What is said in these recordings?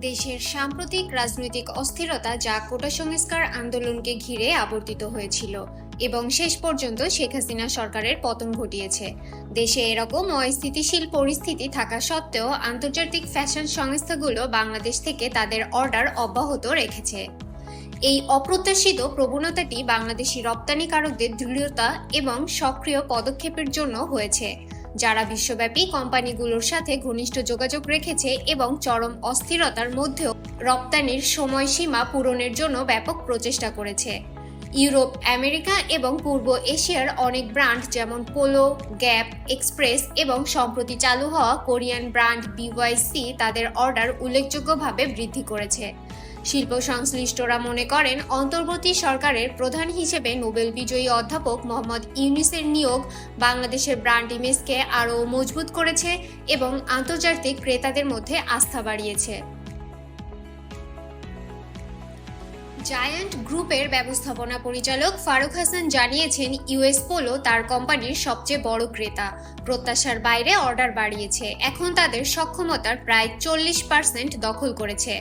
দেশের সাম্প্রতিক রাজনৈতিক অস্থিরতা যা কোটা সংস্কার আন্দোলনকে ঘিরে আবর্তিত হয়েছিল এবং শেষ পর্যন্ত শেখ হাসিনা সরকারের পতন ঘটিয়েছে। দেশে এরকম অস্থিতিশীল পরিস্থিতি থাকা সত্ত্বেও আন্তর্জাতিক ফ্যাশন সংস্থাগুলো বাংলাদেশ থেকে তাদের অর্ডার অব্যাহত রেখেছে। এই অপ্রত্যাশিত প্রবণতাটি বাংলাদেশি রপ্তানিকারকদের দৃঢ়তা এবং সক্রিয় পদক্ষেপের জন্য হয়েছে। যারা বিশ্বব্যাপী কোম্পানিগুলোর সাথে ঘনিষ্ঠ যোগাযোগ রেখেছে এবং চরম অস্থিরতার মধ্যেও রপ্তানির সময়সীমা পূরণের জন্য ব্যাপক প্রচেষ্টা করেছে। ইউরোপ, আমেরিকা এবং পূর্ব এশিয়ার অনেক ব্র্যান্ড যেমন পোলো, গ্যাপ, এক্সপ্রেস এবং সম্প্রতি চালু হওয়া কোরিয়ান ব্র্যান্ড বিওয়াইসি তাদের অর্ডার উল্লেখযোগ্যভাবে বৃদ্ধি করেছে। শিল্প সংশ্লিষ্টরা মনে করেন, অন্তর্বর্তী সরকারের প্রধান হিসেবে নোবেল বিজয়ী অধ্যাপক মোহাম্মদ ইউনিসের নিয়োগ বাংলাদেশের ব্র্যান্ড ইমেজকে আরও মজবুত করেছে এবং আন্তর্জাতিক ক্রেতাদের মধ্যে আস্থা বাড়িয়েছে। জায়ান্ট গ্রুপের ব্যবস্থাপনা পরিচালক ফারুক হাসান জানিয়েছেন, ইউএস পোলো তার কোম্পানির সবচেয়ে বড় ক্রেতা। প্রত্যাশার বাইরে অর্ডার বাড়িয়েছে। এখন তাদের সক্ষমতার প্রায় চল্লিশ পার্সেন্ট দখল করেছে।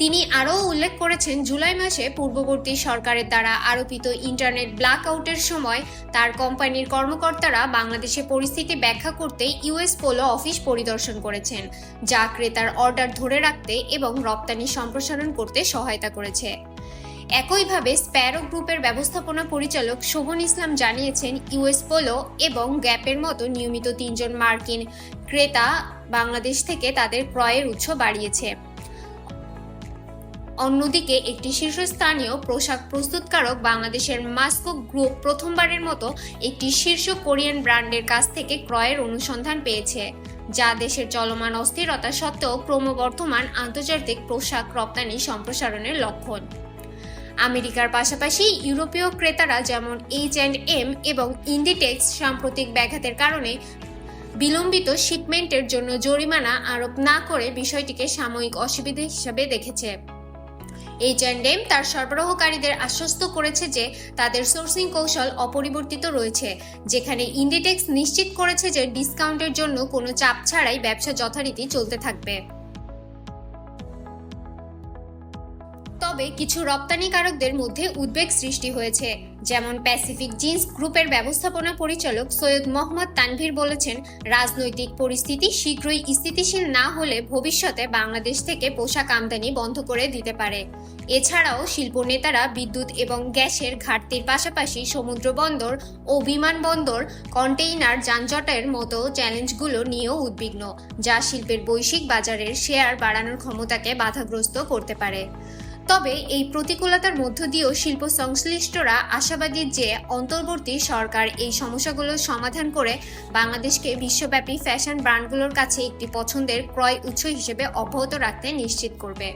তিনি আরও উল্লেখ করেছেন, জুলাই মাসে পূর্ববর্তী সরকারের দ্বারা আরোপিত ইন্টারনেট ব্ল্যাক আউটের সময় তার কোম্পানির কর্মকর্তারা বাংলাদেশে পরিস্থিতি ব্যাখ্যা করতে ইউএস পোলো অফিস পরিদর্শন করেছেন, যা ক্রেতার অর্ডার ধরে রাখতে এবং রপ্তানি সম্প্রসারণ করতে সহায়তা করেছে। একইভাবে স্প্যারো গ্রুপের ব্যবস্থাপনা পরিচালক শোভন ইসলাম জানিয়েছেন, ইউএস পোলো এবং গ্যাপের মতো নিয়মিত তিনজন মার্কিন ক্রেতা বাংলাদেশ থেকে তাদের ক্রয়ের উৎস বাড়িয়েছে। অন্যদিকে একটি শীর্ষস্থানীয় পোশাক প্রস্তুতকারক বাংলাদেশের মাস্কো গ্রুপ প্রথমবারের মতো একটি শীর্ষ কোরিয়ান ব্র্যান্ডের কাছ থেকে ক্রয়ের অনুসন্ধান পেয়েছে, যা দেশের চলমান অস্থিরতা সত্ত্বেও ক্রমবর্ধমান আন্তর্জাতিক পোশাক রপ্তানি সম্প্রসারণের লক্ষণ। আমেরিকার পাশাপাশি ইউরোপীয় ক্রেতারা যেমন এইচ অ্যান্ড এম এবং ইন্ডিটেক্স সাম্প্রতিক ব্যাঘাতের কারণে বিলম্বিত শিপমেন্টের জন্য জরিমানা আরোপ না করে বিষয়টিকে সাময়িক অসুবিধা হিসাবে দেখেছে। এইচ অ্যান্ড এম তার সরবরাহকারীদের আশ্বস্ত করেছে যে তাদের সোর্সিং কৌশল অপরিবর্তিত রয়েছে, যেখানে ইন্ডিটেক্স নিশ্চিত করেছে যে ডিসকাউন্টের জন্য কোনো চাপ ছাড়াই ব্যবসা যথারীতি চলতে থাকবে। তবে কিছু রপ্তানিকারকদের মধ্যে উদ্বেগ সৃষ্টি হয়েছে। যেমন প্যাসিফিক জিন্স গ্রুপের ব্যবস্থাপনা পরিচালক সৈয়দ মোহাম্মদ তানভীর বলেছেন, রাজনৈতিক পরিস্থিতি শীঘ্রই স্থিতিশীল না হলে ভবিষ্যতে বাংলাদেশ থেকে পোশাক আমদানি বন্ধ করে দিতে পারে। এছাড়াও শিল্প নেতারা বিদ্যুৎ এবং গ্যাসের ঘাটতির পাশাপাশি সমুদ্র বন্দর ও বিমানবন্দর কন্টেইনার যানজটের মতো চ্যালেঞ্জগুলো নিয়েও উদ্বিগ্ন, যা শিল্পের বৈশ্বিক বাজারের শেয়ার বাড়ানোর ক্ষমতাকে বাধাগ্রস্ত করতে পারে। তবে এই প্রতিকূলতার মধ্য দিয়েও শিল্প সংশ্লিষ্টরা আশাবাদী যে অন্তর্বর্তী সরকার এই সমস্যাগুলো সমাধান করে বাংলাদেশকে বিশ্বব্যাপী ফ্যাশন ব্র্যান্ডগুলোর কাছে একটি পছন্দের ক্রয় উৎস হিসেবে অব্যাহত রাখতে নিশ্চিত করবে।